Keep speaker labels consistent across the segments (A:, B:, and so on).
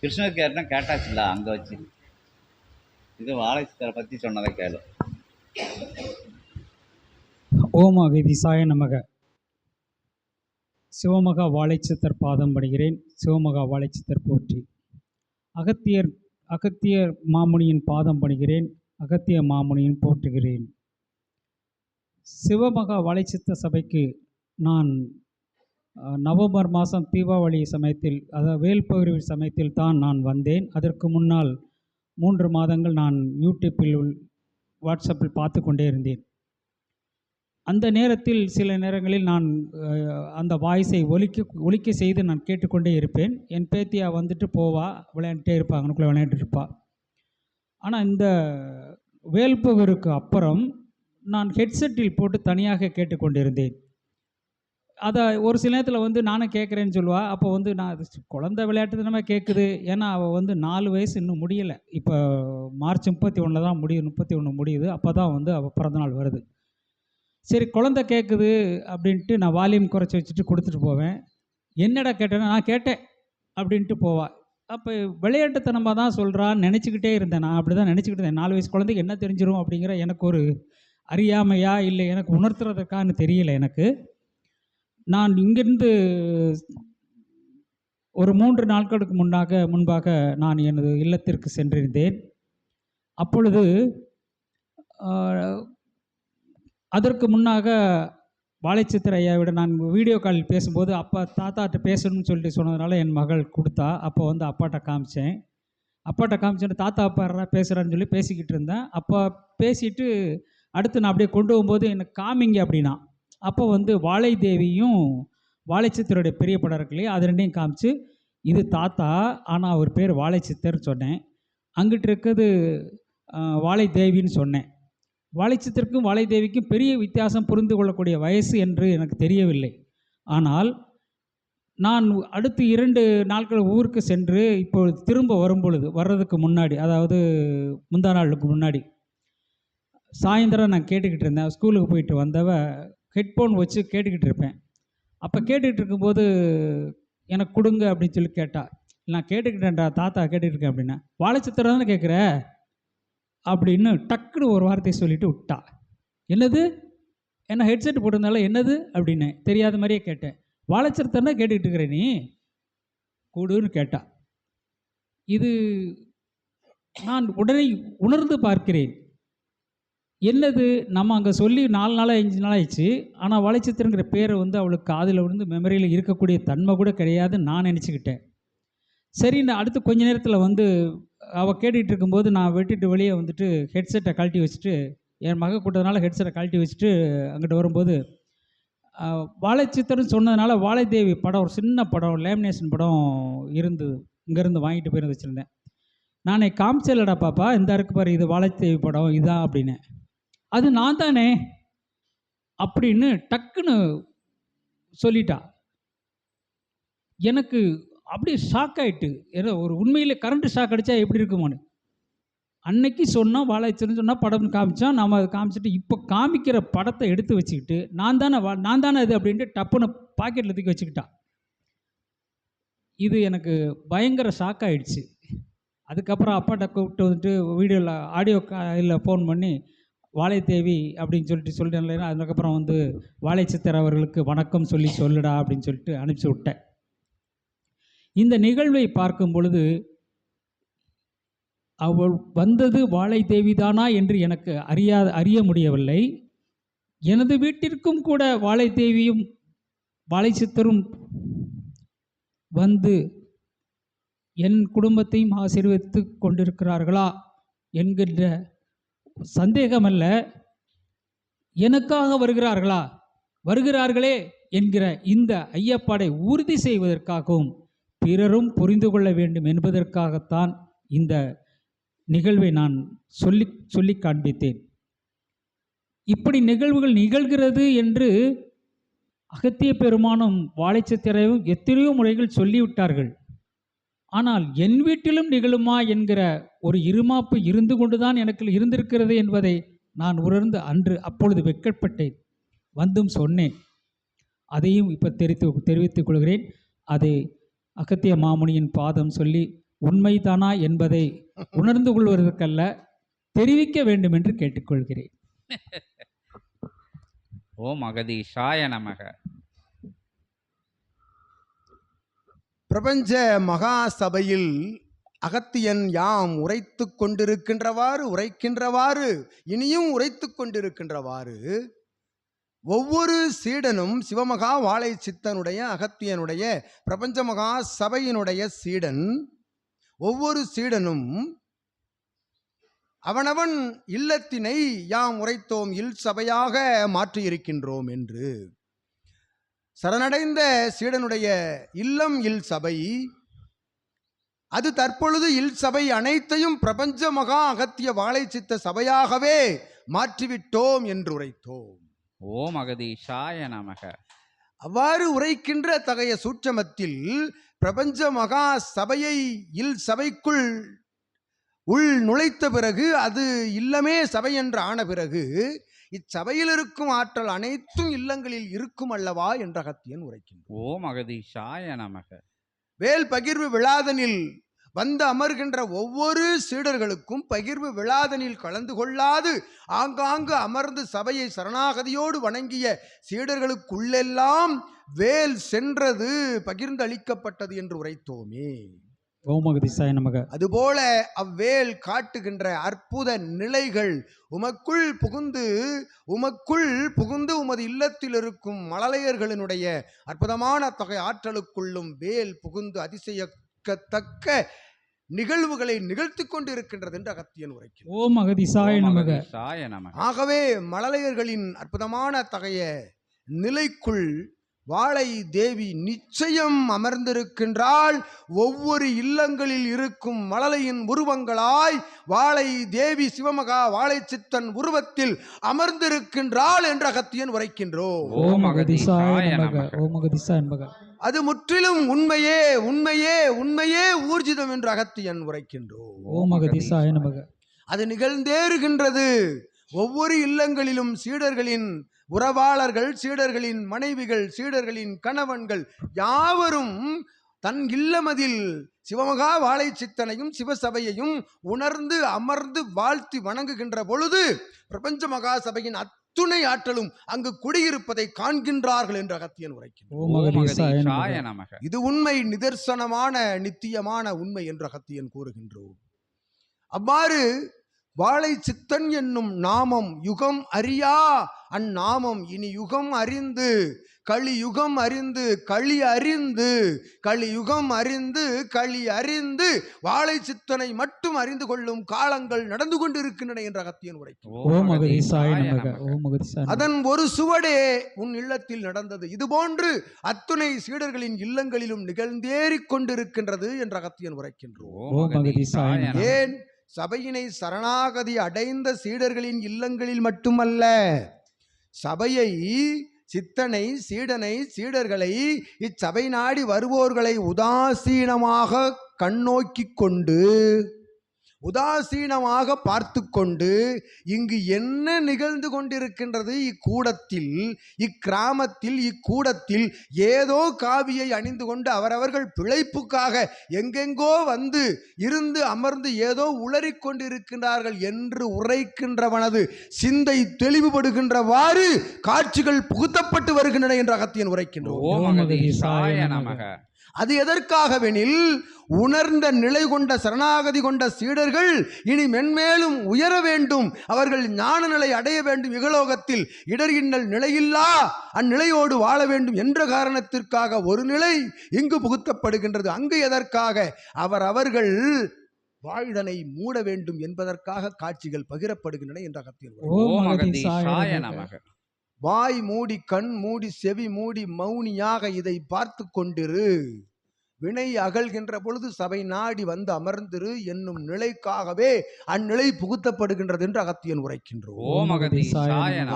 A: கிருஷ்ணர் கேட்டா கேட்டாச்சுல்ல அங்கே வச்சு. இது வாழைச்சித்தரை பற்றி சொன்னதை கேளு.
B: ஓம் அகதிசாய நமக. சிவமகா வாழைச்சித்தர் பாதம் படுகிறேன் சிவமகா வாழைச்சித்தர் போற்றி. அகத்தியர் அகத்தியர் மாமுனியின் பாதம் படுகிறேன் அகத்திய மாமுனியின் போற்றுகிறேன். சிவமகா வாழைச்சித்த சபைக்கு நான் நவம்பர் மாதம் தீபாவளி சமயத்தில் அதாவது வேல்பகிர்வு சமயத்தில் தான் நான் வந்தேன். அதற்கு முன்னால் மூன்று மாதங்கள் நான் யூடியூப்பில் உள்- வாட்ஸ்அப்பில் பார்த்து கொண்டே இருந்தேன். அந்த நேரத்தில் சில நேரங்களில் நான் அந்த வாய்ஸை ஒலிக்க ஒலிக்க செய்து நான் கேட்டுக்கொண்டே இருப்பேன். என் பேத்தியா வந்துட்டு போவா விளையாண்டுட்டே இருப்பா அங்கனுக்குள்ளே விளையாண்டுட்டு இருப்பா. ஆனால் இந்த வேல்பகருக்கு அப்புறம் நான் ஹெட்செட்டில் போட்டு தனியாக கேட்டுக்கொண்டிருந்தேன். அதை ஒரு சில நேரத்தில் வந்து நானும் கேட்குறேன்னு சொல்லுவா. அப்போ வந்து நான் அது குழந்தை விளையாட்டு தினமே கேட்குது ஏன்னா அவள் வந்து நாலு வயசு இன்னும் முடியலை. இப்போ மார்ச் முப்பத்தி ஒன்றில் தான் முடியுது முப்பத்தி ஒன்று முடியுது. அப்போ தான் வந்து அவள் பிறந்தநாள் வருது. சரி குழந்தை கேட்குது அப்படின்ட்டு நான் வால்யூம் குறைச்சி வச்சுட்டு கொடுத்துட்டு போவேன். என்னடா கேட்டேன்னா நான் கேட்டேன் அப்படின்ட்டு போவா. அப்போ விளையாட்டுத்தனமாக தான் சொல்கிறான்னு நினச்சிக்கிட்டே இருந்தேன். நான் அப்படி தான் நினச்சிக்கிட்டு இருந்தேன். நாலு வயசு குழந்தைக்கு என்ன தெரிஞ்சிடும் அப்படிங்கிற எனக்கு ஒரு அறியாமையா இல்லை எனக்கு உணர்த்துறதுக்கான்னு தெரியல எனக்கு. நான் இங்கிருந்து ஒரு மூன்று நாட்களுக்கு முன்னாக முன்பாக நான் எனது இல்லத்திற்கு சென்றிருந்தேன். அப்பொழுது அதற்கு முன்னாக வாழைச்சித்திர ஐயாவிட நான் வீடியோ காலில் பேசும்போது அப்பா தாத்தாட்ட பேசணும்னு சொல்லிட்டு சொன்னதுனால என் மகள் கொடுத்தா. அப்போ வந்து அப்பாட்ட காமிச்சேன். அப்பாட்ட காமிச்சேன் தாத்தா அப்பா பேசுகிறான்னு சொல்லி பேசிக்கிட்டு இருந்தேன். அப்போ பேசிட்டு அடுத்து நான் அப்படியே கொண்டு போகும்போது எனக்கு காமிங்க அப்படின்னா அப்போ வந்து வாழை தேவியும் வாழைச்சித்தருடைய பெரிய படம் இருக்கு இல்லையா? அது ரெண்டையும் காமிச்சு இது தாத்தா ஆனால் அவர் பேர் வாழைச்சித்தர்னு சொன்னேன். அங்கிட்டு இருக்கிறது வாழை தேவின்னு சொன்னேன். வாழைச்சித்திற்கும் வாழை தேவிக்கும் பெரிய வித்தியாசம் புரிந்து கொள்ளக்கூடிய வயசு என்று எனக்கு தெரியவில்லை. ஆனால் நான் அடுத்து இரண்டு நாட்கள் ஊருக்கு சென்று இப்போ திரும்ப வரும் பொழுது வர்றதுக்கு முன்னாடி அதாவது முந்தா நாளுக்கு முன்னாடி சாயந்தரம் நான் கேட்டுக்கிட்டு இருந்தேன். ஸ்கூலுக்கு போயிட்டு வந்தவ ஹெட்ஃபோன் வச்சு கேட்டுக்கிட்டு இருப்பேன். அப்போ கேட்டுக்கிட்டு இருக்கும்போது எனக்கு கொடுங்க அப்படின்னு சொல்லி கேட்டா நான் கேட்டுக்கிட்டேன்டா தாத்தா கேட்டுக்கிட்டு இருக்கேன் அப்படின்னா வாழைச்சித்திரம் தானே கேட்குற? அப்படின்னு டக்குன்னு ஒரு வார்த்தையை சொல்லிட்டு விட்டா. என்னது? என்ன ஹெட்செட் போட்டிருந்தால என்னது? அப்படின்னு தெரியாத மாதிரியே கேட்டேன். வாழைச்சித்திரம் தான் கேட்டுக்கிட்டு இருக்கிற நீ? கூடுன்னு கேட்டா. இது நான் உடனே உணர்ந்து பார்க்கிறேன். என்னது? நம்ம அங்கே சொல்லி நாலு நாள் அஞ்சு நாள் ஆயிடுச்சு. ஆனால் வளைச்சித்திரங்கிற பேரை வந்து அவளுக்கு காதில் விழுந்து மெமரியில் இருக்கக்கூடிய தன்மை கூட கிடையாதுன்னு நான் நினச்சிக்கிட்டேன். சரி நான் அடுத்து கொஞ்ச நேரத்தில் வந்து அவள் கேட்டுகிட்டு இருக்கும்போது நான் வெட்டிட்டு வெளியே வந்துட்டு ஹெட்செட்டை கழட்டி வச்சுட்டு என் மக கூட்டதுனால ஹெட்செட்டை கழட்டி வச்சுட்டு அங்கிட்ட வரும்போது ஆஹ், சொன்னதுனால வாழைதேவி படம் ஒரு சின்ன படம் லேமினேஷன் படம் இருந்தது இங்கேருந்து வாங்கிட்டு போயிருந்து வச்சுருந்தேன் நானே காமிச்சலடா பாப்பா இந்த இருக்கு பாரு இது வாழைத்தேவி படம் இதான் அப்படின்னு. அது நான் தானே அப்படின்னு டக்குன்னு சொல்லிட்டா. எனக்கு அப்படியே ஷாக் ஆயிட்டு. ஏதோ ஒரு உண்மையில் கரண்ட் ஷாக் அடித்தா எப்படி இருக்குமோன்னு. அன்னைக்கு சொன்னால் வாழைச்சின்னு சொன்னால் படம் காமிச்சான் நாம் அதை காமிச்சிட்டு இப்போ காமிக்கிற படத்தை எடுத்து வச்சுக்கிட்டு நான் தானே வா நான் தானே அது அப்படின்ட்டு டப்புன்னு பாக்கெட்டில் தூக்கி வச்சுக்கிட்டா. இது எனக்கு பயங்கர ஷாக் ஆகிடுச்சு அதுக்கப்புறம் அப்பாட்ட கூப்பிட்டு வந்துட்டு வீடியோவில் ஆடியோ இதில் ஃபோன் பண்ணி வாழைத்தேவி அப்படின்னு சொல்லிட்டு சொல்லிட்டேன் அதுக்கப்புறம் வந்து வாழைச்சித்தர் அவர்களுக்கு வணக்கம் சொல்லி சொல்லுடா அப்படின்னு சொல்லிட்டு அனுப்பிச்சி விட்டேன். இந்த நிகழ்வை பார்க்கும் பொழுது அவள் வந்தது வாழை தேவிதானா என்று எனக்கு அறியா அறிய முடியவில்லை. எனது வீட்டிற்கும் கூட வாழை தேவியும் வாழை சித்தரும் வந்து என் குடும்பத்தையும் ஆசீர்வதித்து கொண்டிருக்கிறார்களா? என்கின்ற சந்தேகமல்ல. எனக்காக வருகிறார்களா? வருகிறார்களே என்கிற இந்த ஐயப்பாடை உறுதி செய்வதற்காகவும் பிறரும் புரிந்து கொள்ள வேண்டும் என்பதற்காகத்தான் இந்த நிகழ்வை நான் சொல்லி சொல்லி காண்பித்தேன். இப்படி நிகழ்வுகள் நிகழ்கிறது என்று அகத்திய பெருமானும் வாழைச்சத்திரையும் எத்தனையோ முறைகள் சொல்லிவிட்டார்கள். ஆனால் என் வீட்டிலும் நிகழுமா என்கிற ஒரு இருமாப்பு இருந்து கொண்டுதான் எனக்கு இருந்திருக்கிறது என்பதை நான் உணர்ந்து அன்று அப்பொழுது வெட்கப்பட்டேன். வந்தும் சொன்னேன். அதையும் இப்போ தெரிவித்து தெரிவித்துக் கொள்கிறேன். அது அகத்திய மாமுனியின் பாதம் சொல்லி உண்மைதானா என்பதை உணர்ந்து கொள்வதற்கல்ல தெரிவிக்க வேண்டும் என்று கேட்டுக்கொள்கிறேன்.
A: ஓம் அகதீஷாய நமக.
C: பிரபஞ்ச மகா சபையில் அகத்தியன் யாம் உரைத்து கொண்டிருக்கின்றவாறு உரைக்கின்றவாறு இனியும் உரைத்து கொண்டிருக்கின்றவாறு ஒவ்வொரு சீடனும் சிவமகா வாழை சித்தனுடைய அகத்தியனுடைய பிரபஞ்ச மகா சபையினுடைய சீடன் ஒவ்வொரு சீடனும் அவனவன் இல்லத்தினை யாம் உரைத்தோம் இல் சபையாக மாற்றியிருக்கின்றோம் என்று. சரணடைந்த சீடனுடைய இல்லம் இல் சபை அது தற்பொழுது இல் சபை அனைத்தையும் பிரபஞ்ச மகா அகத்திய வாழை சித்த சபையாகவே மாற்றிவிட்டோம் என்று உரைத்தோம்.
A: ஓம் அகதீஷாய நமக.
C: அவ்வாறு உரைக்கின்ற தகைய சூட்சமத்தில் பிரபஞ்ச மகா சபையை இல் சபைக்குள் உள் நுழைத்த பிறகு அது இல்லமே சபை என்று ஆன பிறகு இச்சபையில் இருக்கும் ஆற்றல் அனைத்தும் இல்லங்களில் இருக்கும் அல்லவா என்ற அகத்தியன் உரைக்கின்றான்.
A: ஓம் அகதீஷாய நமக.
C: வேல் பகிர்வு விழாதனில் வந்து அமர்கின்ற ஒவ்வொரு சீடர்களுக்கும் பகிர்வு விழாதனில் கலந்து கொள்ளாது ஆங்காங்கு அமர்ந்து சபையை சரணாகதியோடு வணங்கிய சீடர்களுக்குள்ளெல்லாம் வேல் சென்றது பகிர்ந்து அளிக்கப்பட்டது என்று உரைத்தோமே.
B: ஓமகதிசாய நமக.
C: அதுபோல அவ்வேல் காட்டுகின்ற அற்புத நிலைகள் உமக்குள் புகுந்து உமக்குள் புகுந்து உமது இல்லத்தில் இருக்கும் மழலையர்களினுடைய அற்புதமான தொகை ஆற்றலுக்குள்ளும் வேல் புகுந்து அதிசயக்கத்தக்க நிகழ்வுகளை நிகழ்த்தி கொண்டிருக்கின்றது என்று அகத்தியன் உரைக்கிறார்
B: ஓம் அகதிசாய நமக.
C: ஆகவே மழலையர்களின் அற்புதமான தகைய நிலைக்குள் வாழை தேவி நிச்சயம் அமர்ந்திருக்கின்றாள். ஒவ்வொரு இல்லங்களில் இருக்கும் மழலையின் உருவங்களாய் வாழை தேவி சிவமகா வாழை சித்தன் உருவத்தில் அமர்ந்திருக்கின்றாள் என்ற அகத்தியன் உரைக்கின்றோம். அது முற்றிலும் உண்மையே உண்மையே உண்மையே ஊர்ஜிதம் என்று அகத்தியன் உரைக்கின்றோம்.
B: ஓம் அகதிசாய நமக.
C: அது நிகழ்ந்தேறுகின்றது. ஒவ்வொரு இல்லங்களிலும் சீடர்களின் உறவாளர்கள் சீடர்களின் மனைவிகள் சீடர்களின் கணவன்கள் யாவரும் தன் இல்லமதில் சிவமகா வாழை சித்தனையும் சிவசபையையும் உணர்ந்து அமர்ந்து வாழ்த்தி வணங்குகின்ற பொழுது பிரபஞ்ச மகா சபையின் அத்துணை ஆற்றலும் அங்கு குடியிருப்பதை காண்கின்றார்கள் என்று அகத்தியன்
B: நமக.
C: இது உண்மை நிதர்சனமான நித்தியமான உண்மை என்று அகத்தியன் கூறுகின்றோம். அவ்வாறு வாழை சித்தன் என்னும் நாமம் யுகம் அறியா? அந்நாமம் இனி யுகம் அறிந்து களி யுகம் அறிந்து களி அறிந்து களி யுகம் அறிந்து களி அறிந்து வாழை சித்தனை மட்டும் அறிந்து கொள்ளும் காலங்கள் நடந்து கொண்டிருக்கின்றன என்ற அகத்தியன் உரைக்கும்
B: ஓம் அகதிசாய நமக ஓம் அகதிசாய நமக.
C: அதன் ஒரு சுவடே உன் இல்லத்தில் நடந்தது. இதுபோன்று அத்துணை சீடர்களின் இல்லங்களிலும் நிகழ்ந்தேறிக் கொண்டிருக்கின்றது என்ற அகத்தியன் உரைக்கின்றோம்.
B: ஓம் அகதீசாய நமக.
C: ஏன்? சபையினை சரணாகதி அடைந்த சீடர்களின் இல்லங்களில் மட்டுமல்ல சபையை சித்தனை சீடனை சீடர்களை இச்சபை நாடி வருவோர்களை உதாசீனமாக கண்ணோக்கிக் கொண்டு உதாசீனமாக பார்த்து கொண்டு இங்கு என்ன நிகழ்ந்து கொண்டிருக்கின்றது? இக்கூடத்தில் இக்கிராமத்தில் இக்கூடத்தில் ஏதோ காவியை அணிந்து கொண்டு அவரவர்கள் பிழைப்புக்காக எங்கெங்கோ வந்து இருந்து அமர்ந்து ஏதோ உளறிக்கொண்டிருக்கின்றார்கள் என்று உரைக்கின்றவனது சிந்தை தெளிவுபடுகின்றவாறு காட்சிகள் புகுத்தப்பட்டு வருகின்றன என்று அகத்தியன் உரைக்கின்றோம் அது எதற்காகவெனில் உணர்ந்த நிலை கொண்ட சரணாகதி கொண்ட சீடர்கள் இனி மென்மேலும் உயர வேண்டும். அவர்கள் ஞான நிலை அடைய வேண்டும். இகலோகத்தில் இடர்கின்றல் நிலையில்லா அந்நிலையோடு வாழ வேண்டும் என்ற காரணத்திற்காக ஒரு நிலை இங்கு புகுத்தப்படுகின்றது. அங்கு எதற்காக? அவர் அவர்கள் வாழ்தனை மூட வேண்டும் என்பதற்காக காட்சிகள் பகிரப்படுகின்றன என்ற அகத்தியர் வாய் மூடி கண் மூடி செவி மூடி மௌனியாக இதை பார்த்து கொண்டிரு. வினை அகல்கின்ற பொழுது சபை நாடி வந்து அமர்ந்திரு என்னும் நிலைக்காகவே அந்நிலை புகுத்தப்படுகின்றது என்று அகத்தியன் உரைக்கின்றோம்.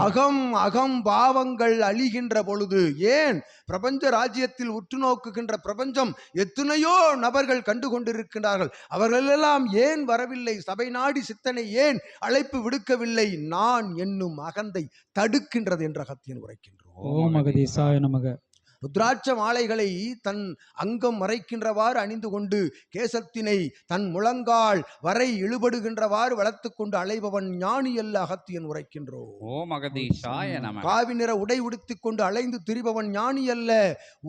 C: அகம் அகம் பாவங்கள் அழிகின்ற பொழுது ஏன் பிரபஞ்ச ராஜ்யத்தில் உற்று நோக்குகின்ற பிரபஞ்சம் எத்தனையோ நபர்கள் கண்டு கொண்டிருக்கின்றார்கள் அவர்களெல்லாம் ஏன் வரவில்லை? சபை நாடி சித்தனை ஏன் அழைப்பு விடுக்கவில்லை? நான் என்னும் அகந்தை தடுக்கின்றது என்ற அகத்தியன் உரைக்கின்றோம்.
B: ஓம் அகதீசாய நமக.
C: ருத்ராட்ச மாலைகளை தன் அங்கம் மறைக்கின்றவாறு அணிந்து கொண்டு கேசத்தினை தன் முழங்கால் வரை இழுபடுகின்றவாறு வளர்த்து கொண்டு அலைபவன் ஞானி அல்ல அகத்தியன் உரைக்கின்றோம்
D: ஓம் அகதீஷாய நம
C: காவி நிற உடை உடுத்திக் கொண்டு அலைந்து திரிபவன் ஞானி அல்ல.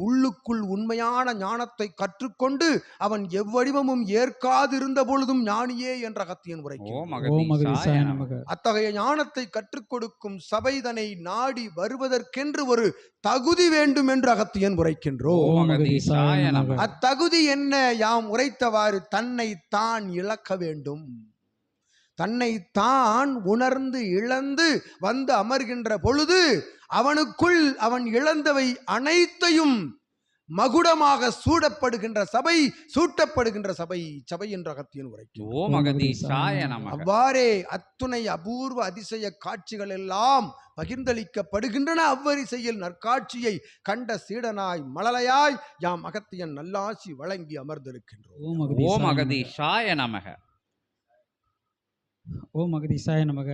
C: உள்ளுக்குள் உண்மையான ஞானத்தை கற்றுக்கொண்டு அவன் எவ்வடிவமும் ஏற்காதிருந்த பொழுதும் ஞானியே என்ற அகத்தியன்
B: நமக.
C: அத்தகைய ஞானத்தை கற்றுக் கொடுக்கும் சபைதனை நாடி வருவதற்கென்று ஒரு தகுதி வேண்டும் என்று அகத்தியன் உரைக்கின்றோம். அத்தகுதி என்ன? யாம் உரைத்தவாறு தன்னை தான் இழக்க வேண்டும். தன்னை தான் உணர்ந்து இழந்து வந்து அமர்கின்ற பொழுது அவனுக்குள் அவன் இழந்தவை அனைத்தையும் மகுடமாக சூடப்படுகின்ற சபை சூட்டப்படுகின்ற சபை சபை என்ற அகத்தியன் உரைக்கும்
D: அகதீஷாய
C: அவ்வாறே அத்துணை அபூர்வ அதிசய காட்சிகள் எல்லாம் பகிர்ந்தளிக்கப்படுகின்றன. அவ்வரிசையில் நற்காட்சியை கண்ட சீடனாய் மழலையாய் யாம் அகத்தியன் நல்லாசி வழங்கி அமர்ந்திருக்கின்றோம்.
D: ஓம்
B: அகதீசாய நமக.
D: அகதீஷாய நமக
B: ஓம் அகதீசாய நமக.